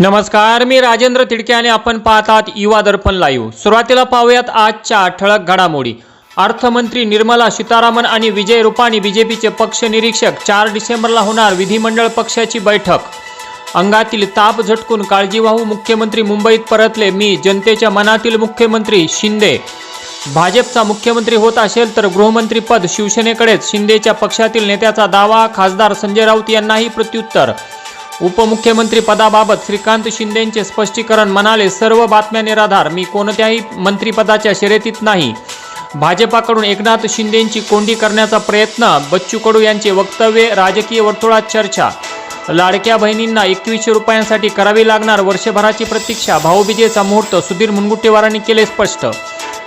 नमस्कार मी राजेंद्र तिडके आणि आपण पाहतात युवा दर्पण लाईव्ह सुरुवातीला पाहूयात आजच्या ठळक घडामोडी. अर्थमंत्री निर्मला सीतारामन आणि विजय रुपाणी बीजेपीचे पक्ष निरीक्षक चार डिसेंबरला होणार विधिमंडळ पक्षाची बैठक. अंगातील ताप झटकून काळजीवाहू मुख्यमंत्री मुंबईत परतले मी जनतेच्या मनातील मुख्यमंत्री शिंदे. भाजपचा मुख्यमंत्री होत असेल तर गृहमंत्रीपद शिवसेनेकडेच शिंदेच्या पक्षातील नेत्याचा दावा खासदार संजय राऊत यांनाही प्रत्युत्तर. उपमुख्यमंत्री पदाबाबत श्रीकांत शिंदेंचे स्पष्टीकरण म्हणाले सर्व बातम्या निराधार. मी कोणत्याही मंत्रिपदाच्या शर्यतीत नाही. भाजपाकडून एकनाथ शिंदेंची कोंडी करण्याचा प्रयत्न बच्चू कडू यांचे वक्तव्य राजकीय वर्तुळात चर्चा. लाडक्या बहिणींना एकवीसशे रुपयांसाठी करावी लागणार वर्षभराची प्रतीक्षा. भाऊबीजेचा मुहूर्त सुधीर मुनगुट्टेवारांनी केले स्पष्ट.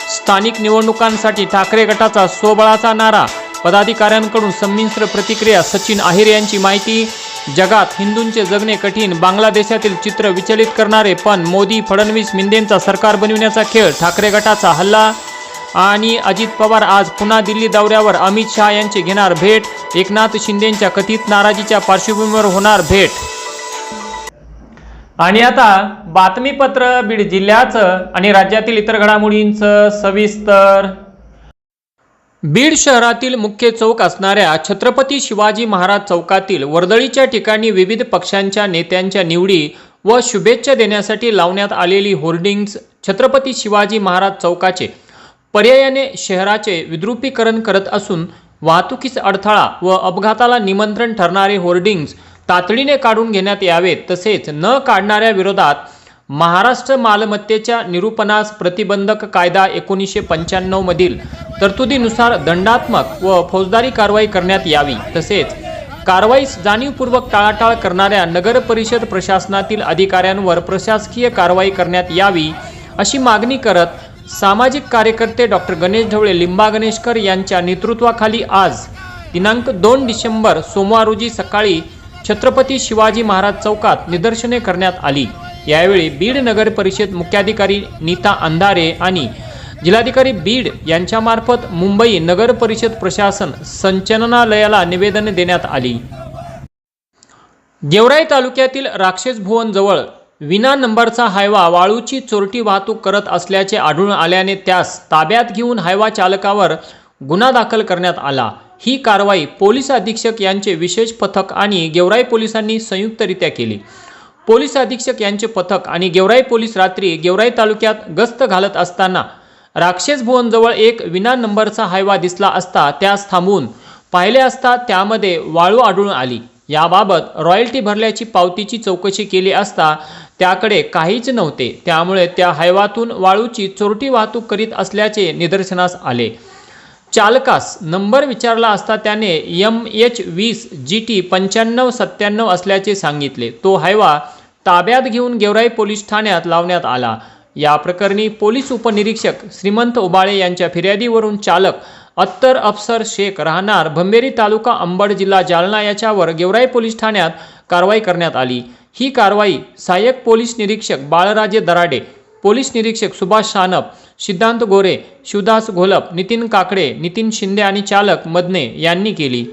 स्थानिक निवडणुकांसाठी ठाकरे गटाचा स्वबळाचा नारा. पदाधिकाऱ्यांकडून संमिश्र प्रतिक्रिया. सचिन आहिर यांची माहिती जगात हिंदूंचे जगणे कठीण बांगलादेशातील चित्र विचलित करणारे पण मोदी फडणवीस मिंदेंचा सरकार बनविण्याचा खेळ ठाकरे गटाचा हल्ला आणि अजित पवार आज पुन्हा दिल्ली दौऱ्यावर अमित शहा यांची घेणार भेट एकनाथ शिंदेंच्या कथित नाराजीच्या पार्श्वभूमीवर होणार भेट. आणि आता बातमीपत्र बीड जिल्ह्याचं आणि राज्यातील इतर घडामोडींचं सविस्तर बीड शहरातील मुख्य चौक असणाऱ्या छत्रपती शिवाजी महाराज चौकातील वर्दळीच्या ठिकाणी विविध पक्षांच्या नेत्यांच्या निवडी व शुभेच्छा देण्यासाठी लावण्यात आलेली होर्डिंग्ज छत्रपती शिवाजी महाराज चौकाचे पर्यायाने शहराचे विद्रुपीकरण करत असून वाहतुकीस अडथळा व अपघाताला निमंत्रण ठरणारे होर्डिंग्ज तातडीने काढून घेण्यात यावेत तसेच न काढणाऱ्या विरोधात महाराष्ट्र मालमत्तेच्या निरूपणास प्रतिबंधक कायदा एकोणीसशे पंच्याण्णवमधील तरतुदीनुसार दंडात्मक व फौजदारी कारवाई करण्यात यावी तसेच कारवाईस जाणीवपूर्वक टाळाटाळ करणाऱ्या नगर परिषद प्रशासनातील अधिकाऱ्यांवर प्रशासकीय कारवाई करण्यात यावी अशी मागणी करत सामाजिक कार्यकर्ते डॉक्टर गणेश ढवळे लिंबा गणेशकर यांच्या नेतृत्वाखाली आज दिनांक दोन डिसेंबर सोमवार रोजी सकाळी छत्रपती शिवाजी महाराज चौकात निदर्शने करण्यात आली. यावेळी बीड नगर परिषद मुख्याधिकारी नीता अंधारे आणि जिल्हाधिकारी बीड यांच्यामार्फत मुंबई नगर परिषद प्रशासन संचलनालयाला निवेदन देण्यात आली. गेवराई तालुक्यातील राक्षस भुवनजवळ विना नंबरचा हायवा वाळूची चोरटी वाहतूक करत असल्याचे आढळून आल्याने त्यास ताब्यात घेऊन हायवा चालकावर गुन्हा दाखल करण्यात आला. ही कारवाई पोलीस अधीक्षक यांचे विशेष पथक आणि गेवराई पोलिसांनी संयुक्तरित्या केली. पोलीस अधीक्षक यांचे पथक आणि गेवराई पोलीस रात्री गेवराई तालुक्यात गस्त घालत असताना राक्षस भुवनजवळ एक विना नंबरचा हायवा दिसला असता त्यास थांबवून पाहिले असता त्यामध्ये वाळू आढळून आली. याबाबत रॉयल्टी भरल्याची पावतीची चौकशी केली असता त्याकडे काहीच नव्हते. त्यामुळे त्या हायवातून वाळूची चोरटी वाहतूक करीत असल्याचे निदर्शनास आले. चालकास नंबर विचारला असता त्याने एम एच वीस जी टी पंच्याण्णव सत्त्याण्णव असल्याचे सांगितले. तो हायवा ताब्यात घेऊन गेवराई पोलीस ठाण्यात लावण्यात आला. या प्रकरणी पोलीस उपनिरीक्षक श्रीमंत उबाळे यांच्या फिर्यादीवरून चालक अत्तर अफसर शेख राहणार भंबेरी तालुका अंबड जिल्हा जालना याच्यावर गेवराई पोलीस ठाण्यात कारवाई करण्यात आली. ही कारवाई सहाय्यक पोलीस निरीक्षक बाळराजे दराडे पोलीस निरीक्षक सुभाष शानप सिद्धांत गोरे शिवदास घोलप नितीन काकडे नितीन शिंदे आणि चालक मदने यांनी केली.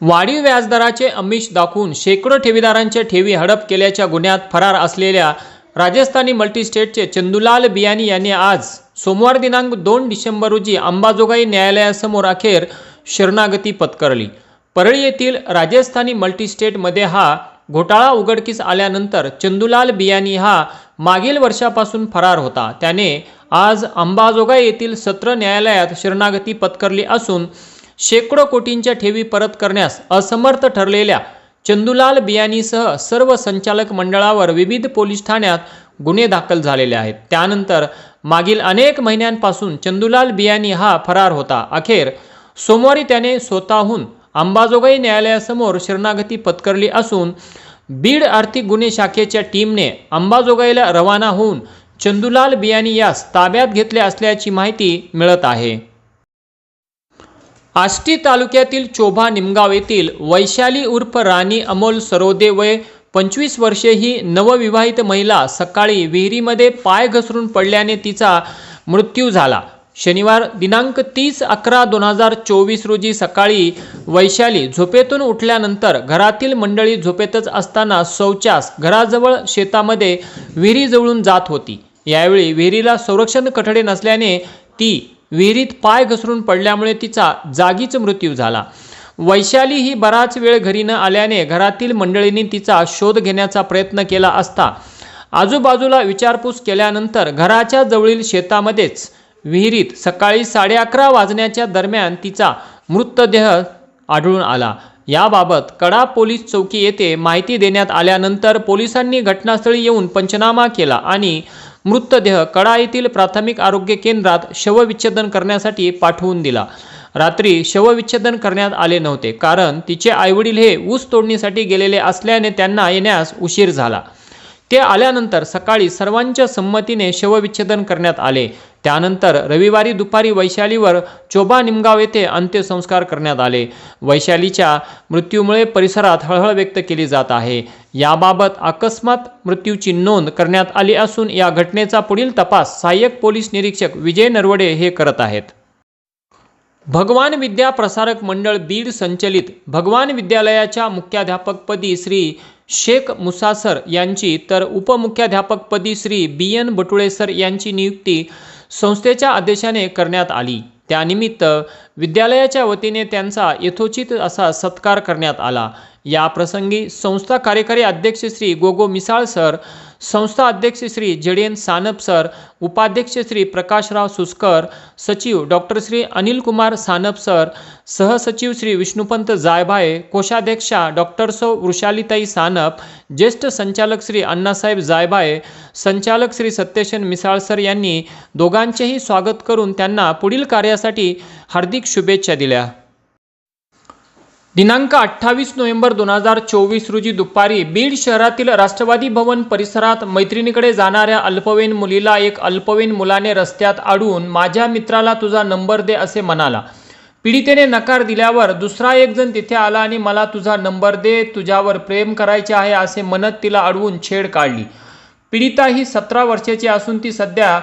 वाढीव व्याजदराचे अमिष दाखवून शेकडो ठेवीदारांच्या ठेवी हडप केल्याच्या गुन्ह्यात फरार असलेल्या राजस्थानी मल्टीस्टेटचे चंदुलाल बियानी यांनी आज सोमवार दिनांक दोन डिसेंबर रोजी अंबाजोगाई न्यायालयासमोर अखेर शरणागती पत्करली. परळी येथील राजस्थानी मल्टीस्टेटमध्ये हा घोटाळा उघडकीस आल्यानंतर चंदुलाल बियानी हा मागील वर्षापासून फरार होता. त्याने आज अंबाजोगाई येथील सत्र न्यायालयात शरणागती पत्करली असून शेकडो कोटींच्या ठेवी परत करण्यास असमर्थ ठरलेल्या चंदुलाल बियानीसह सर्व संचालक मंडळावर विविध पोलीस ठाण्यात गुन्हे दाखल झालेले आहेत. त्यानंतर मागील अनेक महिन्यांपासून चंदुलाल बियानी हा फरार होता. अखेर सोमवारी त्याने स्वतःहून अंबाजोगाई न्यायालयासमोर शरणागती पत्करली असून बीड आर्थिक गुन्हे शाखेच्या टीमने अंबाजोगाईला रवाना होऊन चंदुलाल बियानी यास ताब्यात घेतले असल्याची माहिती मिळत आहे. आष्टी तालुक्यातील चोभा निमगाव येथील वैशाली उर्फ राणी अमोल सरोदे वय पंचवीस वर्षे ही नवविवाहित महिला सकाळी विहिरीमध्ये पाय घसरून पडल्याने तिचा मृत्यू झाला. शनिवार दिनांक तीस अकरा दोन हजार चोवीस रोजी सकाळी वैशाली झोपेतून उठल्यानंतर घरातील मंडळी झोपेतच असताना शौचास घराजवळ शेतामध्ये विहिरीजवळून जात होती. यावेळी विहिरीला संरक्षण कठडे नसल्याने ती विहिरीत पाय घसरून पडल्यामुळे तिचा जागीच मृत्यू झाला. वैशाली ही बराच वेळ घरी न आल्याने घरातील मंडळींनी तिचा शोध घेण्याचा प्रयत्न केला असता आजूबाजूला विचारपूस केल्यानंतर घराच्या जवळील शेतामध्येच विहिरीत सकाळी साडे अकरा वाजण्याच्या दरम्यान तिचा मृतदेह आढळून आला. याबाबत कडा पोलीस चौकी येथे माहिती देण्यात आल्यानंतर पोलिसांनी घटनास्थळी येऊन पंचनामा केला आणि मृतदेह कडा येथील प्राथमिक आरोग्य केंद्रात शवविच्छेदन करण्यासाठी पाठवून दिला. रात्री शवविच्छेदन करण्यात आले नव्हते कारण तिचे आईवडील हे ऊस तोडणीसाठी गेलेले असल्याने त्यांना येण्यास उशीर झाला. ते आल्यानंतर सकाळी सर्वांच्या संमतीने शवविच्छेदन करण्यात आले. त्यानंतर रविवारी दुपारी वैशालीवर चोबा निमगाव येथे अंत्यसंस्कार करण्यात आले. वैशालीच्या मृत्यूमुळे परिसरात हळहळ व्यक्त केली जात आहे. याबाबत अकस्मात मृत्यूची नोंद करण्यात आली असून या घटनेचा पुढील तपास सहाय्यक पोलीस निरीक्षक विजय नरवडे हे करत आहेत. भगवान विद्या प्रसारक मंडळ बीड संचलित भगवान विद्यालयाच्या मुख्याध्यापकपदी श्री शेख मुसासर यांची तर उपमुख्याध्यापकपदी Shri B N Batule sir यांची नियुक्ती संस्थेच्या आदेशाने करण्यात आली. त्यानिमित्त विद्यालयाच्या वतीने त्यांचा यथोचित असा सत्कार करण्यात आला. या प्रसंगी संस्था कार्यकारी अध्यक्ष श्री गोगो मिसाळ सर संस्था अध्यक्ष श्री जडेन सानप सर उपाध्यक्ष श्री प्रकाशराव सुस्कर सचिव डॉक्टर श्री अनिल कुमार सानप सर सहसचिव श्री विष्णुपंत जायभाये कोषाध्यक्षा डॉक्टर सौ वृषालीताई सानप ज्येष्ठ संचालक श्री अण्णासाहेब जायभाये संचालक श्री सत्यशन मिसाळ सर यांनी दोघांचेही स्वागत करून त्यांना पुढील कार्यासाठी हार्दिक शुभेच्छा दिल्या. दिनांक अठ्ठावीस नोव्हेंबर दोन हजार चोवीस रोजी दुपारी बीड शहरातील राष्ट्रवादी भवन परिसरात मैत्रिणीकडे जाणाऱ्या अल्पवयीन मुलीला एक अल्पवयीन मुलाने रस्त्यात अडवून माझ्या मित्राला तुझा नंबर दे असे म्हणाला. पीडितेने नकार दिल्यावर दुसरा एक जण तिथे आला आणि मला तुझा नंबर दे तुझ्यावर प्रेम करायचे आहे असे म्हणत तिला अडवून छेड काढली. पीडिता ही सतरा वर्षाची असून ती सध्या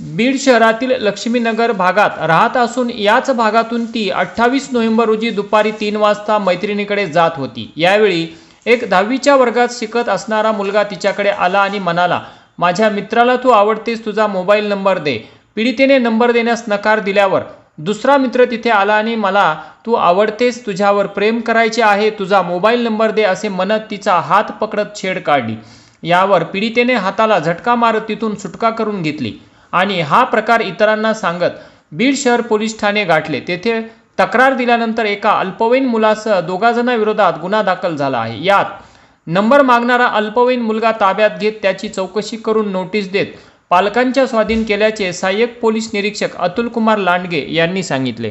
बीड शहरातील लक्ष्मीनगर भागात राहत असून याच भागातून ती अठ्ठावीस नोव्हेंबर रोजी दुपारी तीन वाजता मैत्रिणीकडे जात होती. यावेळी एक दहावीच्या वर्गात शिकत असणारा मुलगा तिच्याकडे आला आणि म्हणाला माझ्या मित्राला तू आवडतेस तुझा मोबाईल नंबर दे. पीडितेने नंबर देण्यास नकार दिल्यावर दुसरा मित्र तिथे आला आणि मला तू आवडतेस तुझ्यावर प्रेम करायचे आहे तुझा मोबाईल नंबर दे असे म्हणत तिचा हात पकडत छेड काढली. यावर पीडितेने हाताला झटका मारत तिथून सुटका करून घेतली. आणि हा प्रकार इतरांना सांगत बीड शहर पोलीस ठाणे गाठले. तेथे तक्रार दिल्यानंतर एका अल्पवयीन मुलासह दोघाजणांविरोधात गुन्हा दाखल झाला आहे. यात नंबर मागणारा अल्पवयीन मुलगा ताब्यात घेत त्याची चौकशी करून नोटीस देत पालकांच्या स्वाधीन केल्याचे सहाय्यक पोलीस निरीक्षक अतुल कुमार लांडगे यांनी सांगितले.